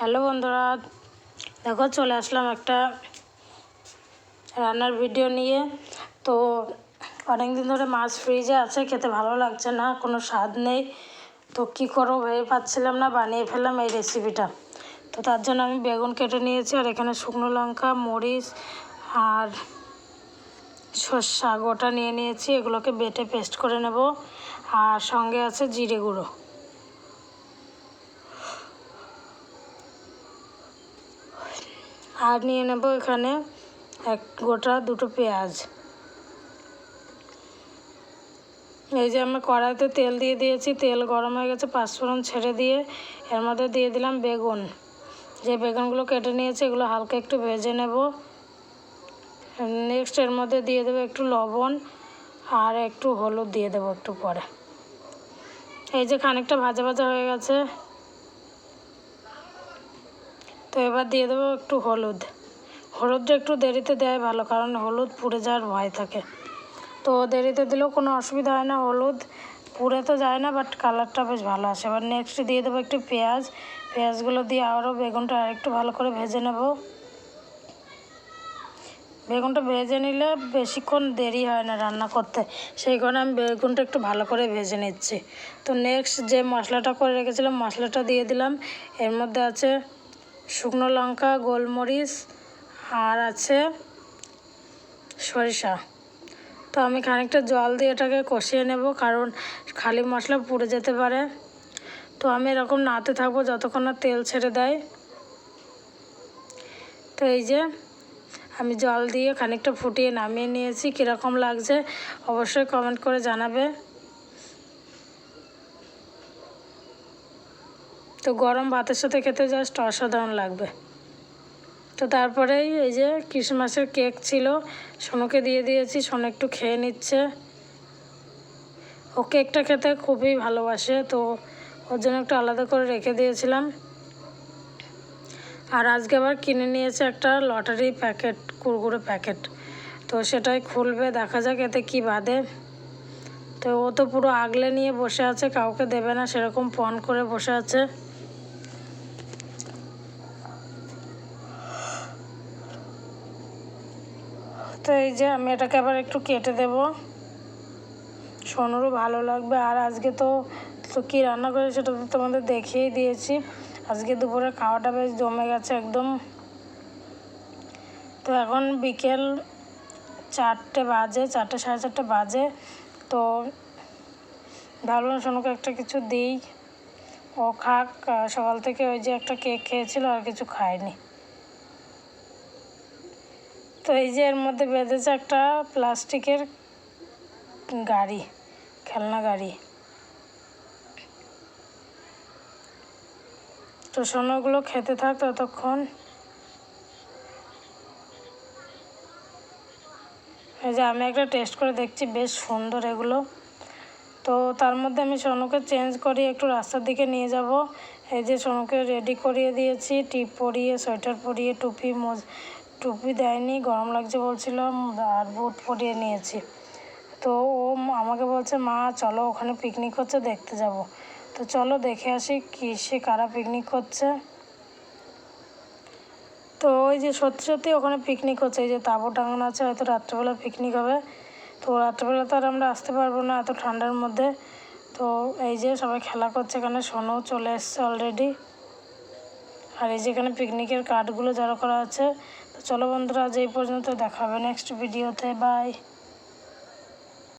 Hello বন্ধুরা, দেখো চলে আসলাম একটা রান্নার ভিডিও নিয়ে। তো অনেক দিন ধরে মাছ ফ্রিজে আছে, খেতে ভালো লাগছে না, কোনো স্বাদ নেই। তো কী করব ভেবে পাচ্ছিলাম না, বানিয়ে ফেললাম এই রেসিপিটা তো তার জন্য আমি বেগুন কেটে নিয়েছি, আর এখানে শুকনো লঙ্কা, মরিচ, আর সর্ষা গোটা নিয়ে নিয়েছি। এগুলোকে বেটে পেস্ট করে নেব। আর সঙ্গে আছে জিরে গুঁড়ো। আর নিয়ে নেব এখানে এক গোটা দুটো পেঁয়াজ। এই যে আমি কড়াইতে তেল দিয়ে দিয়েছি, তেল গরম হয়ে গেছে, পাঁচফোড়ন ছেড়ে দিয়ে এর মধ্যে দিয়ে দিলাম বেগুন। যে বেগুনগুলো কেটে নিয়েছি, এগুলো হালকা একটু ভেজে নেব। নেক্সট এর মধ্যে দিয়ে দেবো একটু লবণ আর একটু হলুদ দিয়ে দেবো একটু পরে। এই যে খানিকটা ভাজা ভাজা হয়ে গেছে। তো এবার দিয়ে দেবো একটু হলুদ। হলুদটা একটু দেরিতে দেয় ভালো, কারণ হলুদ পুড়ে যাওয়ার ভয় থাকে। তো দেরিতে দিলেও কোনো অসুবিধা হয় না, হলুদ পুড়ে তো যায় না বাট কালারটা বেশ ভালো আসে। এবার নেক্সট দিয়ে দেবো একটু পেঁয়াজ। পেঁয়াজগুলো দিয়ে আরও বেগুনটা আরেকটু ভালো করে ভেজে নেব। বেগুনটা ভেজে নিলে বেশিক্ষণ দেরি হয় না রান্না করতে। সেই কারণে আমি বেগুনটা একটু ভালো করে ভেজে নিচ্ছি। তো নেক্সট যে মশলাটা করে রেখেছিলাম, মশলাটা দিয়ে দিলাম। এর মধ্যে আছে শুকনো লঙ্কা, গোলমরিচ, আর আছে সরিষা। তো আমি খানিকটা জল দিয়ে এটাকে কষিয়ে নেব, কারণ খালি মশলা পুড়ে যেতে পারে। তো আমি এরকম নাতে থাকব যতক্ষণ না তেল ছেড়ে দেয়। তো এই যে আমি জল দিয়ে খানিকটা ফুটিয়ে নামিয়ে নিয়েছি, কীরকম লাগছে অবশ্যই কমেন্ট করে জানাবে। তো গরম ভাতের সাথে খেতে জাস্ট অসাধারণ লাগবে। তো তারপরেই এই যে ক্রিসমাসের কেক ছিল, সোনুকে দিয়ে দিয়েছি, সোনু একটু খেয়ে নিচ্ছে। ও কেকটা খেতে খুবই ভালোবাসে, তো ওর জন্য একটু আলাদা করে রেখে দিয়েছিলাম। আর আজকে আবার কিনে নিয়েছে একটা লটারি প্যাকেট কুরকুরে প্যাকেট তো সেটাই খুলবে, দেখা যাক এতে কী বাদে তো ও তো পুরো আগলে নিয়ে বসে আছে, কাউকে দেবে না, সেরকম পণ করে বসে আছে। তো এই যে আমি এটাকে আবার একটু কেটে দেব। সোনুরও ভালো লাগবে। আর আজকে তো তো কী রান্না করে সেটা তো তোমাদের দেখিয়েই দিয়েছি। আজকে দুপুরে খাওয়াটা বেশ জমে গেছে একদম। তো এখন বিকেল চারটে বাজে, চারটে সাড়ে চারটে বাজে। তো ভাবলাম সোনুকে একটা কিছু দিই। ও খাক সকাল থেকে ওই যে একটা কেক খেয়েছিল আর কিছু খায়নি। তো এই যে এর মধ্যে বেঁধেছে একটা প্লাস্টিকের গাড়ি, খেলনা গাড়ি। তো সোনাগুলো খেতে থাক ততক্ষণ। এই যে আমি একটা টেস্ট করে দেখছি, বেশ সুন্দর এগুলো। তো তার মধ্যে আমি সোনুকে চেঞ্জ করিয়ে একটু রাস্তার দিকে নিয়ে যাব। এই যে সোনুকে রেডি করিয়ে দিয়েছি, টিপ পরিয়ে, সোয়েটার পরিয়ে, টুপি, মোজ টুপি দেয়নি, গরম লাগছে বলছিল, আর বুট পরিয়ে নিয়েছি। তো ও আমাকে বলছে, মা, চলো ওখানে পিকনিক হচ্ছে, দেখতে যাব। তো চলো দেখে আসি সে, কারা পিকনিক করছে। তো ওই যে সত্যি সত্যি ওখানে পিকনিক হচ্ছে, এই যে তাঁবু টাঙানো আছে, হয়তো রাত্রেবেলা পিকনিক হবে। তো রাত্রেবেলা তো আর আমরা আসতে পারব না এত ঠান্ডার মধ্যে। তো এই যে সবাই খেলা করছে এখানে, সোনু চলে এসছে অলরেডি আর এই যেখানে পিকনিকের কার্ডগুলো জড়ো করা আছে, তো চলো বন্ধুরা আজ এই পর্যন্ত দেখাবে নেক্সট ভিডিওতে বাই